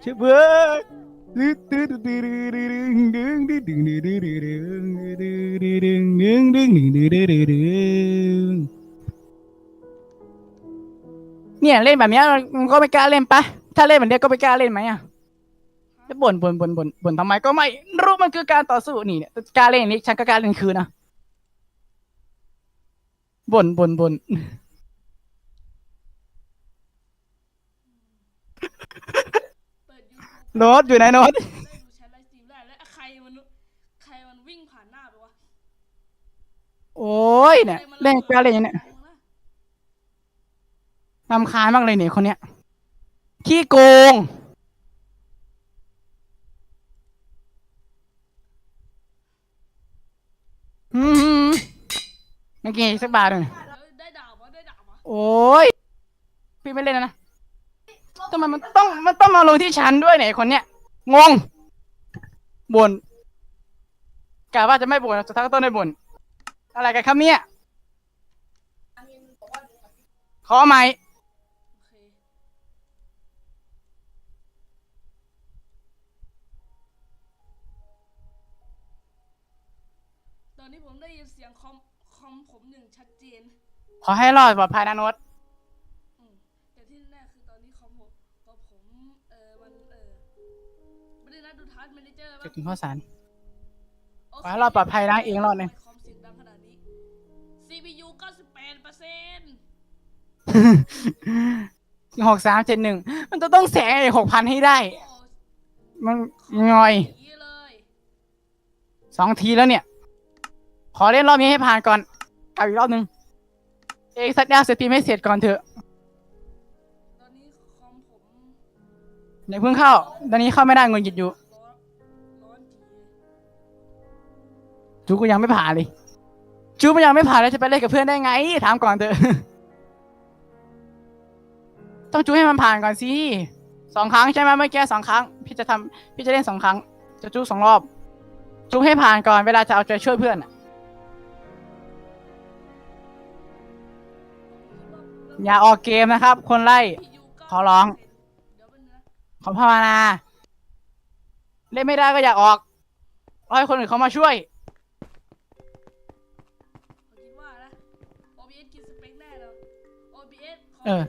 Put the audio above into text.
เชื่อเพื่อนดึงดึงดึงดึงดึงดึงดึงดึงดึงดึงดึงดึงดึงดึงดึงดึงดึงเนี่ยเล่นแบบเนี้ยมันก็ไม่กล้าเล่นปะถ้าเล่นแบบเนี้ยก็ไม่กล้าเล่นไหมอะจะบ่นบ่นบ่นบ่นบ่นทำไมก็ไม่รู้มันคือการต่อสู้นี่เนี่ยกล้าเล่นอย่างนี้ฉันก็กล้าเล่นคืนนะบ่นบ่นบ่น เปิดยูทูบ โน้ตอยู่ไหนโน้ตได้ดูแชทไลฟ์สตรีมได้แล้วใครมันใครมันวิ่งผ่านหน้าไปวะโอ้ยเนี่ยเล่นกล้าเล่นอย่างเนี้ยรำคาญมากเลยเนี่ยคนเนี้ย ขี้โกง อืมเมื่อกี้สักบาทหนึ่งเอ้ยได้ดาบวะได้ดาบวะ โอ้ย พี่ไม่เล่นแล้วนะ ทำไมมันต้องมันต้องมาลงที่ฉันด้วยเนี่ยไอ้คนเนี้ยงงบ่นกะว่าจะไม่บ่นสุดท้ายก็ต้องได้บ่นอะไรกันครับเนี่ยขอไหมโอเคตอนนี้ผมได้ยินเสียงคอมคอมผมอย่างชัดเจน ขอให้รอดปลอดภัยนะโน้ต ทัสแมเนเจอร์จะป่ะกินข้าวสารโอขอให้รอดปลอดภัยนะเองรอดเลยทำไมคอมเสียงดังขนาดนี้ CPU 98เปอร์เซ็นต์หกสามเจ็ดหนึ่ง มันจะต้องแสงไอ้หกพันให้ได้ โอ้มันงอยสีเลยสองทีแล้วเนี่ย ขอเล่นรอบนี้ให้ผ่านก่อนกลับอีกรอบหนึ่งเอกสัญญาสตรีมให้เสร็จก่อนเถอะตอนนี้คอมผม อย่าเพิ่งเข้าตอนนี้เข้าไม่ได้เงินหยิดอยู่ จูก็ยังไม่ผ่านเลยจูมันยังไม่ผ่านแล้วจะไปเล่นกับเพื่อนได้ไง ถามก่อนเถอะ ต้องจูให้มันผ่านก่อนสิสองครั้งใช่ไหมเมื่อกี้สองครั้ง พี่จะทำพี่จะเล่นสองครั้ง จะจูสองรอบ จูให้ผ่านก่อนเวลาจะเอาใจช่วยเพื่อนอย่าออกเกมนะครับ คนไล่ ขอร้อง ขอภาวนา เล่นไม่ได้ก็อย่าออกรอให้คนอื่นเขามาช่วย ว่านะ OBS กินสเปคแน่เลย OBS ขเออ